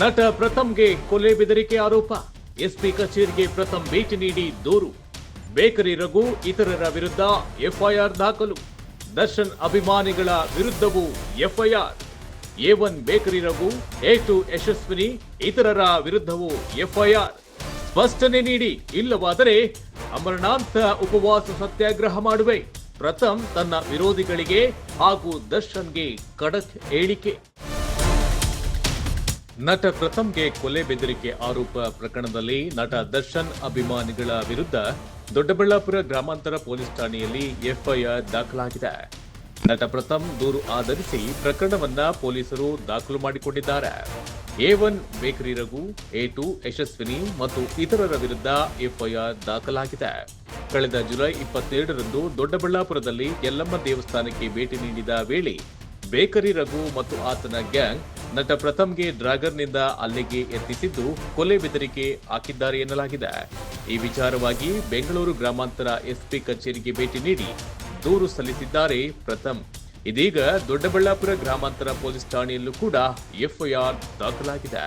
ನಟ ಪ್ರಥಮ್ಗೆ ಕೊಲೆ ಬೆದರಿಕೆ ಆರೋಪ. ಎಸ್ಪಿ ಕಚೇರಿಗೆ ಪ್ರಥಮ್ ಭೇಟಿ ನೀಡಿ ದೂರು. ಬೇಕರಿ ರಘು, ಇತರರ ವಿರುದ್ಧ ಎಫ್ಐಆರ್ ದಾಖಲು. ದರ್ಶನ್ ಅಭಿಮಾನಿಗಳ ವಿರುದ್ಧವೂ FIR. A one bakery Raghu, A two Yashaswini, ಇತರರ ವಿರುದ್ಧವೂ ಎಫ್ಐಆರ್. ಸ್ಪಷ್ಟನೆ ನೀಡಿ, ಇಲ್ಲವಾದರೆ ಅಮರನಾಥ ಉಪವಾಸ ಸತ್ಯಾಗ್ರಹ ಮಾಡುವೆ. ಪ್ರಥಮ್ ತನ್ನ ವಿರೋಧಿಗಳಿಗೆ ಹಾಗೂ ದರ್ಶನ್ಗೆ ಖಡಕ್ ಹೇಳಿಕೆ. ನಟ ಪ್ರಥಮ್ಗೆ ಕೊಲೆ ಬೆದರಿಕೆ ಆರೋಪ ಪ್ರಕರಣದಲ್ಲಿ ನಟ ದರ್ಶನ್ ಅಭಿಮಾನಿಗಳ ವಿರುದ್ಧ ದೊಡ್ಡಬಳ್ಳಾಪುರ ಗ್ರಾಮಾಂತರ ಪೊಲೀಸ್ ಠಾಣೆಯಲ್ಲಿ ಎಫ್ಐಆರ್ ದಾಖಲಾಗಿದೆ. ನಟ ಪ್ರಥಮ್ ದೂರು ಆಧರಿಸಿ ಪ್ರಕರಣವನ್ನ ಪೊಲೀಸರು ದಾಖಲು ಮಾಡಿಕೊಂಡಿದ್ದಾರೆ. A one, bakery Raghu, A two, Yashaswini ಮತ್ತು ಇತರರ ವಿರುದ್ಧ ಎಫ್ಐಆರ್ ದಾಖಲಾಗಿದೆ. ಕಳೆದ ಜುಲೈ ಇಪ್ಪತ್ತೆರಡರಂದು ದೊಡ್ಡಬಳ್ಳಾಪುರದಲ್ಲಿ ಯಲ್ಲಮ್ಮ ದೇವಸ್ಥಾನಕ್ಕೆ ಭೇಟಿ ನೀಡಿದ ವೇಳೆ ಬೇಕರಿ ರಘು ಮತ್ತು ಆತನ ಗ್ಯಾಂಗ್ ನಟ ಪ್ರಥಮ್ಗೆ ಡ್ರಾಗರ್ನಿಂದ ಅಲ್ಲಿಗೆ ಎತ್ತಿಸಿದ್ದು ಕೊಲೆ ಬೆದರಿಕೆ ಹಾಕಿದ್ದಾರೆ ಎನ್ನಲಾಗಿದೆ. ಈ ವಿಚಾರವಾಗಿ ಬೆಂಗಳೂರು ಗ್ರಾಮಾಂತರ ಎಸ್ಪಿ ಕಚೇರಿಗೆ ಭೇಟಿ ನೀಡಿ ದೂರು ಸಲ್ಲಿಸಿದ್ದಾರೆ ಪ್ರಥಮ್. ಇದೀಗ ದೊಡ್ಡಬಳ್ಳಾಪುರ ಗ್ರಾಮಾಂತರ ಪೊಲೀಸ್ ಠಾಣೆಯಲ್ಲೂ ಕೂಡ ಎಫ್ಐಆರ್ ದಾಖಲಾಗಿದೆ.